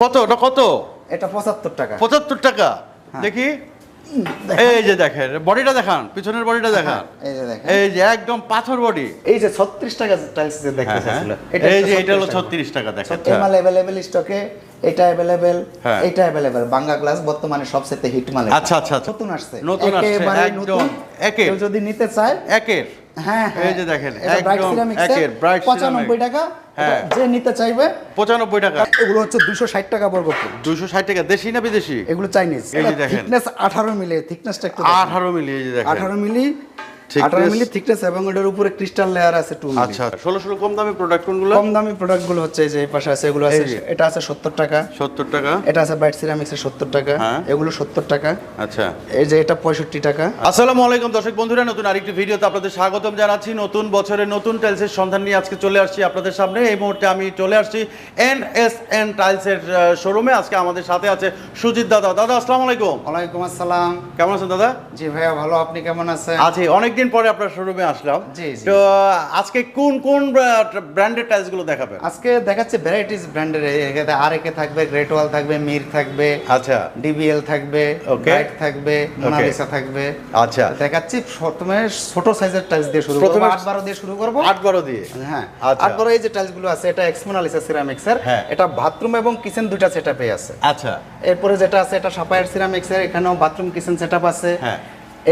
কত? ওটা কত? এটা পঁচাত্তর টাকা। পঁচাত্তর টাকা? হ্যাঁ। দেখি। এই যে দেখেন বডিটা দেখান পিছনের বডিটা দেখান। এই যে দেখেন। এই যে একদম পাথর বডি। এই যে ছত্রিশ টাকা টাইলস যে দেখতে এই যে এটা হলো ছত্রিশ টাকা। দেখেন। মাল অ্যাভেলেবেল স্টকে এটা অ্যাভেলেবেল হ্যাঁ। এটা অ্যাভেলেবেল বাংলা গ্লাস বর্তমানে সবচেয়ে হিট মাল। আচ্ছা, আচ্ছা, আচ্ছা। নতুন আসছে। নতুন আসছে, একদম, একের। যদি নিতে চায় একের। হ্যাঁ হ্যাঁ। এই যে দেখেন, একদম একের, Bright পঁচানব্বই Ceramic। টাকা। হ্যাঁ। এটা যে নিতে চাইবে পঁচানব্বই টাকা। এগুলো হচ্ছে দুশো ষাট টাকা বর্গ ফুট। দুশো ষাট টাকা দেশি না বিদেশি? এগুলো চাইনিজ। থিকনেস আঠারো মিলি থিকনেসটা একটু আঠারো মিলি এই যে দেখেন। আঠারো মিলি Thickness- আঠারো মিলি থিকনেস এবং এটার উপরে ক্রিস্টাল লেয়ার আছে টু আচ্ছা ষোলো ষোলো কম দামি প্রোডাক্ট কোনগুলো? কম দামি প্রোডাক্টগুলো হচ্ছে এই যে এই পাশে আছে এগুলো আছে এটা আছে সত্তর টাকা। সত্তর টাকা। এটা আছে ব্রাইট সিরামিক্স এর সত্তর টাকা। হ্যাঁ। এগুলো সত্তর টাকা। আচ্ছা। এই যে এটা পঁয়ষট্টি টাকা। আসসালামু আলাইকুম দর্শক বন্ধুরা নতুন আরেকটি ভিডিওতে আপনাদের স্বাগতম জানাচ্ছি। নতুন বছরের নতুন টাইলসের সন্ধান নিয়ে আজকে চলে আসছি আপনাদের সামনে। এই মুহূর্তে আমি চলে আসছি এন এস এন টাইলসের শোরুমে আজকে আমাদের সাথে আছে সুজিত দাদা। দাদা আসসালামু আলাইকুম। ওয়ালাইকুম আসসালাম। কেমন আছেন দাদা? জি ভাইয়া ভালো। আপনি কেমন আছেন? আছি। অনেকদিন পরে আপনার শোরুমে আসলাম। তো আজকে কোন কোন ব্র্যান্ডের টাইলসগুলো দেখাবেন? আজকে দেখাচ্ছে ভ্যারাইটিস ব্র্যান্ডের এখানে আর একে থাকবে গ্রেট ওয়াল থাকবে মির থাকবে আচ্ছা। ডিবিএল থাকবে. ব্রাইট থাকবে মোনালিসা থাকবে। আচ্ছা। দেখাচ্ছি প্রথমে ছোট সাইজের টাইলস দিয়ে শুরু করব প্রথমে- আট বারো দিয়ে শুরু করব। আট বারো দিয়ে? হ্যাঁ। আচ্ছা। আট বারো এই যে টাইলসগুলো আছে এটা এক্স মোনালিসা সিরামিক্স এর। হ্যাঁ। এটা বাথরুম এবং কিচেন দুইটা সেটআপে আছে। আচ্ছা। এরপরে যেটা আছে এটা সাপায়ার সিরামিক্স এর এখানেও বাথরুম কিচেন সেটআপ আছে। হ্যাঁ।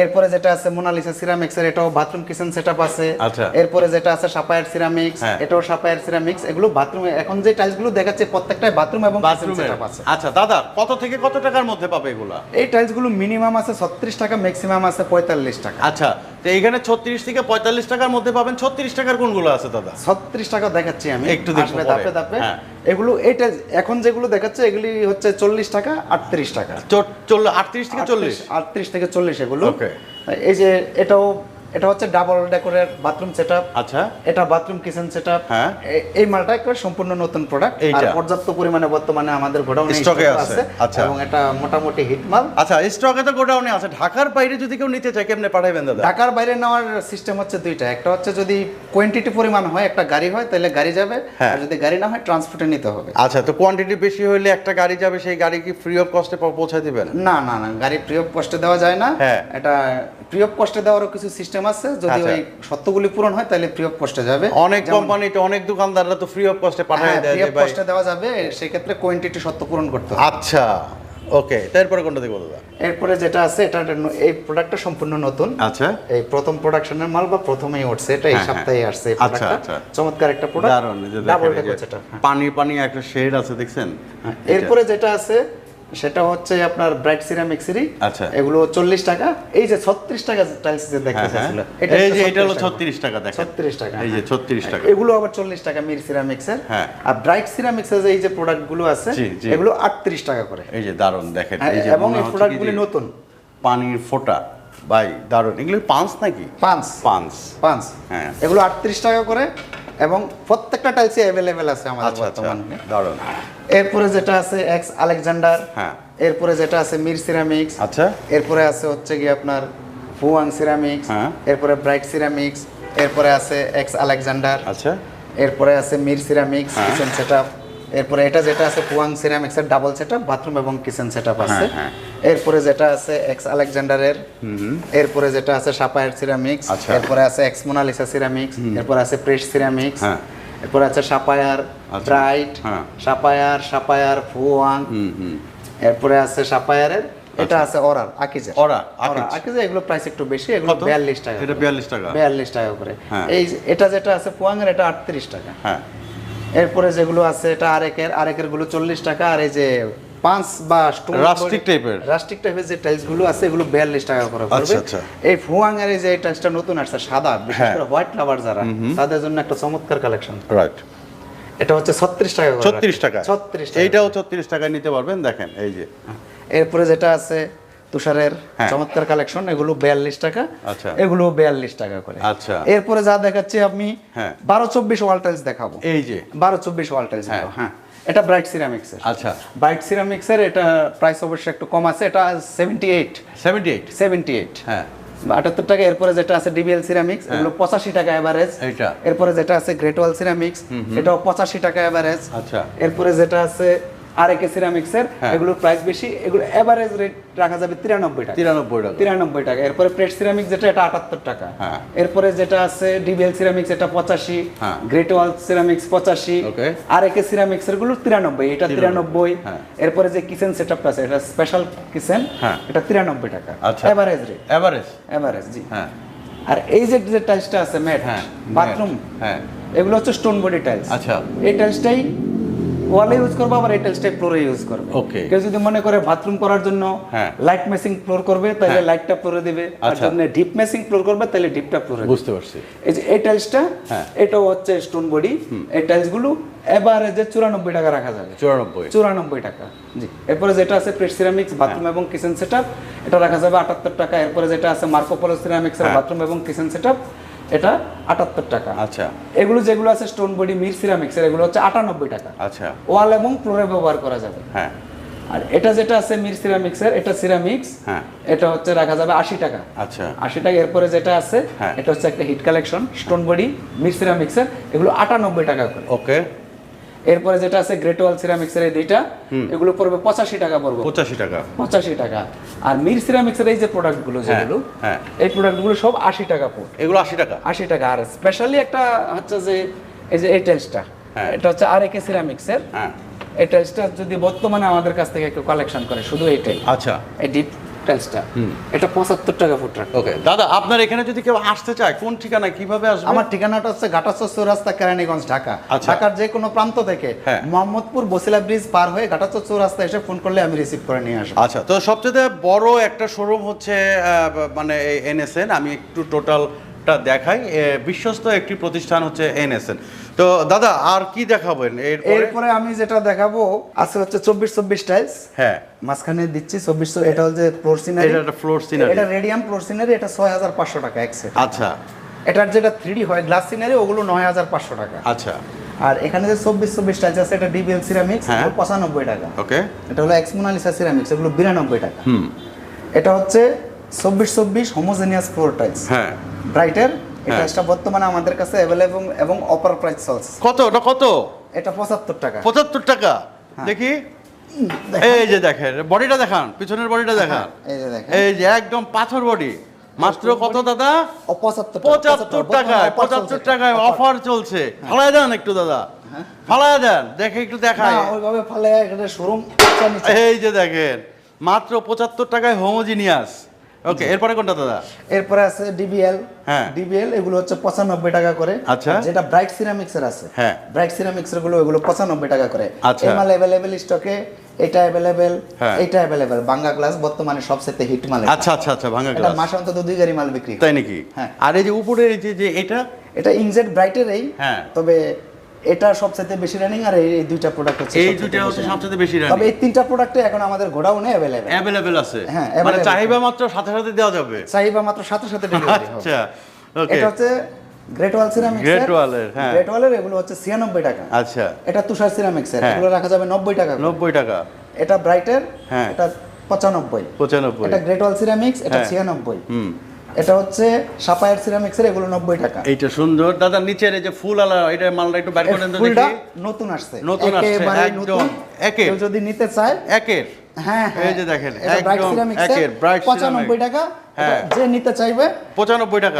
এরপরে যেটা আছে মোনালিসা সিরামিক্স এর এটাও বাথরুম কিচেন সেটআপ আছে। আচ্ছা। এরপরে যেটা আছে সাপায়ার সিরামিক্স হ্যাঁ। এটাও সাপায়ার সিরামিক্স। এগুলো বাথরুমে এখন যে টাইলসগুলো দেখাচ্ছে প্রত্যেকটাই বাথরুম এবং কিচেন সেটআপ আছে। আচ্ছা দাদা কত থেকে কত টাকার মধ্যে পাবে এগুলা? এই টাইলসগুলো মিনিমাম আছে 36 টাকা ম্যাক্সিমাম আছে 45 টাকা। আচ্ছা তো এখানে ছত্রিশ থেকে পঁয়তাল্লিশ টাকার মধ্যে পাবেন। ছত্রিশ টাকার কোনগুলো আছে দাদা? 36 টাকা দেখাচ্ছি আমি। একটু দেখবে হ্যাঁ। এগুলো এটা এখন যেগুলো দেখাচ্ছে এগুলি হচ্ছে 40 টাকা 38 টাকা। চল্লিশ আটত্রিশ থেকে চল্লিশ? 38 থেকে 40 এগুলো। এই যে এটাও এটা হচ্ছে ডাবল ডেকোরের বাথরুম সেটআপ আচ্ছা। এটা বাথরুম কিচেন সেটআপ হ্যাঁ। এই মালটা একবার সম্পূর্ণ নতুন প্রোডাক্ট আর? পর্যাপ্ত পরিমাণে বর্তমানে আমাদের গোডাউনে স্টকে আছে, আচ্ছা। এবং এটা মোটামুটি হিট মাল। আচ্ছা স্টকে তো গোডাউনে আছে। ঢাকার বাইরে যদি কেউ নিতে চায় কেমনে পাঠাবেন দাদা? ঢাকার বাইরে নেওয়ার সিস্টেম হচ্ছে দুইটা। একটা হচ্ছে যদি কোয়ান্টিটি পরিমাণ হয় একটা গাড়ি হয় তাহলে গাড়ি যাবে। হ্যাঁ। আর যদি গাড়ি না হয় ট্রান্সপোর্টে নিতে হবে। আচ্ছা তো কোয়ান্টিটি বেশি হলে একটা গাড়ি যাবে সেই গাড়ি কি ফ্রি অফ কস্টে পৌঁছে দিবেন? না না না গাড়ি ফ্রি অফ কস্টে দেওয়া যায় না। হ্যাঁ। এটা প্রি অফ কস্টে দেওয়ারও কিছু সিস্টেম আছে। যদি আচ্ছা। ওই সত্যগুলি পূরণ হয় তাহলে প্রি অফ কস্টে যাবে। অনেক কোম্পানিতে অনেক দোকানদাররা তো ফ্রি অফ কস্টে পাঠায় হ্যাঁ, দেয় of ভাই দেওয়া যাবে সেক্ষেত্রে কোয়ান্টিটি সত্য পূরণ করতে হবে। আচ্ছা ওকে তারপরে কোনটা দেখব দাদা এরপরে যেটা আছে এটা এই প্রোডাক্টটা সম্পূর্ণ নতুন। আচ্ছা। এই প্রথম প্রোডাকশনের মাল বা প্রথমেই উঠছে এটা এই হ্যাঁ, সপ্তাহে আসছে এই আচ্ছা, প্রোডাক্টটা আচ্ছা। চমৎকার একটা প্রোডাক্ট দারুণ ডাবল সেটা হ্যাঁ। পানি পানি একটা শেড আছে দেখছেন? এরপরে যেটা আছে সেটা হচ্ছে আপনার ব্রাইট সিরামিক্সেরই আচ্ছা। এগুলো চল্লিশ টাকা। এই যে ছত্রিশ টাকা টাইলস যে দেখতে হ্যাঁ, হ্যাঁ। এই যে এটা হলো ছত্রিশ টাকা দেখেন। ছত্রিশ টাকা। এই যে হ্যাঁ। ছত্রিশ টাকা। এগুলো আবার চল্লিশ টাকা মির সিরামিক্সের। হ্যাঁ। আর ব্রাইট সিরামিক্সের যে এই যে প্রোডাক্টগুলো আছে। এগুলো আটত্রিশ টাকা করে। এই যে দারুণ দেখেন। এই যে এবং এই প্রোডাক্ট কি গুলি নতুন। পানির ফোঁটা ভাই দারুণ এগুলো পাঁচ নাকি? পাঁচ পাঁচ পাঁচ হ্যাঁ। এগুলো আটত্রিশ টাকা করে। এবং প্রত্যেকটা টাইলসে অ্যাভেলেবেল আছে আমাদের বর্তমান ধরুন বর্তমানে দারুণ এরপরে যেটা আছে এক্স আলেকজান্ডার হ্যাঁ। এরপরে যেটা আছে মির সিরামিক্স আচ্ছা এরপরে আছে হচ্ছে কি আপনার ফুয়াং সিরামিক্স হ্যাঁ। এরপরে ব্রাইট সিরামিক্স এরপরে আছে এক্স আলেকজান্ডার আচ্ছা এরপরে আছে মির সিরামিক্স। কিচেন সেটআপ এরপরে এটা যেটা আছে ফুয়াং সিরামিক্স এর ডাবল সেটআপ বাথরুম এবং কিচেন সেটআপ আছে হ্যাঁ, এরপরে যেটা আছে এক্স আলেকজান্ডারের এরপরে যেটা আছে সাপায়ার সিরামিক্স আচ্ছা। এরপরে আছে এক্স মোনালিসা সিরামিক্স এরপরে আছে প্রেস সিরামিক্স হ্যাঁ। এরপরে আছে সাপায়ার আচ্ছা। ব্রাইট হ্যাঁ। সাপায়ার সাপায়ার ফুয়াং হুম হুম এরপরে আছে সাপায়ারের এটা আছে অরার আকিজে ওরা আকিজ। এগুলো প্রাইস একটু বেশি এগুলো কত? বিয়াল্লিশ টাকা এটা বিয়াল্লিশ টাকা বিয়াল্লিশ টাকা করে। এই এটা যেটা আছে ফুয়াঙের এটা আটত্রিশ টাকা হ্যাঁ এরপরে যেগুলো আছে এটা আরেকের আরেকেরগুলো চল্লিশ টাকা আর এই যে পাঁচ বা type এর? রাস্টিক টাইপের যে টাইলসগুলো আছে এগুলো বিয়াল্লিশ টাকা করে পড়বে। আচ্ছা, আচ্ছা। এই ফুয়াং এর যে টাইলসটা নতুন আসছে সাদা বিশেষ হ্যাঁ। করে হোয়াইট লাভার যারা তাদের জন্য একটা চমৎকার কালেকশন রাইট এটা হচ্ছে ছত্রিশ টাকা ছত্রিশ টাকা। ছত্রিশ টাকা এইটাও ছত্রিশ টাকায় নিতে পারবেন দেখেন এই যে। এরপরে যেটা আছে তুষারের হ্যাঁ। চমৎকার কালেকশন এগুলো বিয়াল্লিশ টাকা। আচ্ছা। এগুলো বিয়াল্লিশ টাকা করে। আচ্ছা। এরপরে যা দেখাচ্ছি আমি হ্যাঁ। বারো চব্বিশ ওয়াল টাইলস দেখাবো। এই যে। বারো চব্বিশ ওয়াল টাইলস হ্যাঁ। হ্যাঁ। এটা ব্রাইট সিরামিক্সের আচ্ছা। ব্রাইট সিরামিক্স এর এটা প্রাইস অবশ্যই একটু কম আছে এটা seventy eight seventy eight seventy eight হ্যাঁ। আটাত্তর টাকা এরপরে যেটা আছে ডিবিএল সিরামিক্স এগুলো পঁচাশি টাকা এভারেজ এইটা। এরপরে যেটা আছে গ্রেট ওয়াল সিরামিক্স এটাও পঁচাশি টাকা এভারেজ আচ্ছা। এরপরে যেটা আছে আর একে সিরামিক্সের। এগুলোর প্রাইস বেশি এগুলো এভারেজ রেট রাখা যাবে তিরানব্বই টাকা। তিরানব্বই টাকা। তিরানব্বই টাকা। এরপরে প্লেট সিরামিক যেটা এটা আটাত্তর টাকা। হ্যাঁ। এরপরে যেটা আছে ডিবিএল সিরামিক্স এটা পঁচাশি। গ্রেট ওয়াল সিরামিক্স পঁচাশি। আর একে সিরামিক্স এরগুলো তিরানব্বই এটা তিরানব্বই। হ্যাঁ। এরপরে যে কিচেন সেটআপটা আছে এটা স্পেশাল কিচেন হ্যাঁ। এটা তিরানব্বই টাকা। আচ্ছা। এভারেজ রেট এভারেজ এভারেজ জি। হ্যাঁ। আর এই যে যে টাইলসটা আছে ম্যাট হ্যাঁ বাথরুম হ্যাঁ। এগুলো হচ্ছে স্টোন বডি টাইলস আচ্ছা। এই টাইলসটাই ওয়ালে ইউজ করব আবার এই টাইলসটাই ফ্লোরে ইউজ করবে Okay. কেউ যদি মনে করে বাথরুম করার জন্য হ্যাঁ। লাইট মেসিং ফ্লোর করবে তাহলে হ্যাঁ। লাইটটা ফ্লোরে দিবে আর আচ্ছা। যদি ডিপ মেসিং ফ্লোর করবে তাহলে ডিপটা ফ্লোরে বুঝতে পারছি এই যে এই টাইলসটা হ্যাঁ। এটাও হচ্ছে স্টোন বডি এই গুলো যে চুরানব্বই টাকা রাখা যাবে চুরানব্বই চুরানব্বই টাকা জি এরপরে যেটা আছে প্লেট সিরামিক্স বাথরুম এবং কিচেন সেটআপ এটা রাখা যাবে আটাত্তর টাকা এরপরে যেটা আছে মার্কোপোলো সিরামিক্স হ্যাঁ। বাথরুম এবং কিচেন সেটআপ এটা আটাত্তর টাকা। আচ্ছা। এগুলো যেগুলো আছে স্টোন বডি মির সিরামিক্স এর এগুলো হচ্ছে আটানব্বই টাকা। আচ্ছা। ওয়াল এবং ফ্লোরে ব্যবহার করা যাবে। হ্যাঁ। আর এটা যেটা আছে মির সিরামিক্সের এটা সিরামিক্স হ্যাঁ। এটা হচ্ছে রাখা যাবে আশি টাকা। আচ্ছা। আশি টাকা এরপরে যেটা আছে হ্যাঁ। এটা হচ্ছে একটা hit collection stone body Mir ceramics এর এগুলো আটানব্বই টাকা করে। ওকে। এরপরে যেটা আছে গ্রেট ওয়াল সিরামিক্স এর এই দুইটা এগুলো পড়বে পঁচাশি টাকা পড়বে। পঁচাশি টাকা। পঁচাশি টাকা। আর মির সিরামিক্সের এই যে প্রোডাক্টগুলো যেগুলো হ্যাঁ। এই প্রোডাক্টগুলো সব আশি টাকা পড়বে এগুলো আশি টাকা। আশি টাকা। আর স্পেশালি একটা হচ্ছে যে এই যে এই টাইলসটা হ্যাঁ। এটা হচ্ছে আর একে সিরামিক্সের। হ্যাঁ। এই টেলসটা যদি বর্তমানে আমাদের কাছ থেকে একটু কালেকশন করে শুধু এটাই আচ্ছা। এই ডিপ টাইলসটা এটা পঁচাত্তর টাকা ফুট রাখা ওকে দাদা আপনার এখানে যদি কেউ আসতে চায় কোন ঠিকানা কীভাবে আসবে? আমার ঠিকানাটা হচ্ছে ঘাটাচর রাস্তা কেরানীগঞ্জ ঢাকা। আচ্ছা। ঢাকার যে কোনো প্রান্ত থেকে হ্যাঁ। মোহাম্মদপুর বসিলা ব্রিজ পার হয়ে ঘাটাচর রাস্তা এসে ফোন করলে আমি রিসিভ করে নিয়ে আসব। আচ্ছা তো সবচেয়ে বড় একটা শোরুম হচ্ছে মানে এনএসএন আমি একটু টোটালটা দেখাই। বিশ্বস্ত একটি প্রতিষ্ঠান হচ্ছে এনএসএন। তো দাদা আর কি দেখাবেন এরপরে? আমি যেটা দেখাবো আছে হচ্ছে চব্বিশ চব্বিশ টাইলস। হ্যাঁ। মাঝখানে দিচ্ছি চব্বিশশো এটা হচ্ছে ফ্লোর সিনারি এটা একটা floor scenery। এটা রেডিয়াম ফ্লোর সিনারি এটা ছয় হাজার পাঁচশো টাকা এক set। আচ্ছা। এটার যেটা থ্রি হয় গ্লাস সিনারি ওগুলো নয় হাজার পাঁচশো টাকা। আচ্ছা। আর এখানে যে চব্বিশ চব্বিশ টাইলস আছে এটা ডিবিএল সিরামিক্স হ্যাঁ। পঁচানব্বই টাকা। ওকে। এটা হলো এক্স মোনালিসা সিরামিক্স এগুলো বিরানব্বই টাকা। হুম। এটা হচ্ছে চব্বিশ চব্বিশ হোমোজেনিয়াস ফ্লোর টাইলস হ্যাঁ। ব্রাইটের এই হ্যাঁ। টাইলসটা বর্তমানে আমাদের কাছে অ্যাভেলেবল এবং অপার প্রাইস চলছে। কত? ওটা কত? এটা পঁচাত্তর টাকা। পঁচাত্তর টাকা। হ্যাঁ। দেখি। এই যে দেখেন বডিটা দেখান পিছনের বডিটা দেখান। এই যে দেখেন। এই যে একদম পাথর বডি মাত্র কত দাদা? পঁচাত্তর টাকা, পঁচাত্তর টাকায় পঁচাত্তর টাকায় অফার। চলছে। ফালায় দেন একটু দাদা। ফালায় দেন দেখে একটু না দেখায় ওইভাবে ফলে এখানে শোরুম এই যে দেখেন মাত্র পঁচাত্তর টাকায় হোমোজিনিয়াস ওকে এরপরে কোনটা দাদা এরপরে আছে ডিবিএল হ্যাঁ। ডিবিএল এগুলো হচ্ছে পঁচানব্বই টাকা করে আচ্ছা। যেটা ব্রাইট সিরামিক্স এর আছে হ্যাঁ। ব্রাইট সিরামিক্স এরগুলো এগুলো পঁচানব্বই টাকা করে আচ্ছা। এমাল অ্যাভেলেবেল স্টকে এটা হ্যাঁ। এটা অ্যাভেলেবেল বাংলা গ্লাস বর্তমানে সবচেয়ে হিট মাল আচ্ছা আচ্ছা আচ্ছা ভাঙা এটা গ্লাস মাসে অন্তত দুই গাড়ি মাল বিক্রি তাই নাকি হ্যাঁ। আর এই যে উপরে এই যে এটা এটা ইনজেট ব্রাইটেরই হ্যাঁ। তবে এটা সবচেয়ে বেশি রানিং আর এই দুইটা প্রোডাক্ট হচ্ছে এই দুইটা হচ্ছে সবচেয়ে বেশি রানিং তবে এই তিনটা প্রোডাক্টে এখন আমাদের গোডাউনে অ্যাভেলেবেল অ্যাভেলেবেল আছে। হ্যাঁ, মানে চাহিদা মাত্র সাথে সাথে দেওয়া যাবে। চাহিদা মাত্র সাথে সাথে ডেলিভারি হবে। আচ্ছা ওকে এটা হচ্ছে Great Wall ceramics Great Wall এর, হ্যাঁ। গ্রেট ওয়ালের এগুলো হচ্ছে 96 টাকা। আচ্ছা। এটা তুষার সিরামিক্স এর। হ্যাঁ। এগুলো রাখা যাবে 90 টাকা করে। নব্বই টাকা। এটা ব্রাইটের হ্যাঁ। এটা 95 পঁচানব্বই। এটা গ্রেট ওয়াল সিরামিক্স এটা হ্যাঁ। 96 হুম। এটা হচ্ছে সাপায়ার সিরামিক্সের এগুলো 90 টাকা। এইটা সুন্দর। দাদা নিচের এই যে ফুল আলা এটা মালটা একটু বের করেন তো ফুলটা দেখি। নতুন আসছে। নতুন আসছে, একদম, একের। কেউ যদি নিতে চায় একের। হ্যাঁ হ্যাঁ। এই যে দেখেন, ব্রাইট একদম সিরামিক্স একের, Bright 95 টাকা। হ্যাঁ। যে নিতে চাইবে পঁচানব্বই টাকা।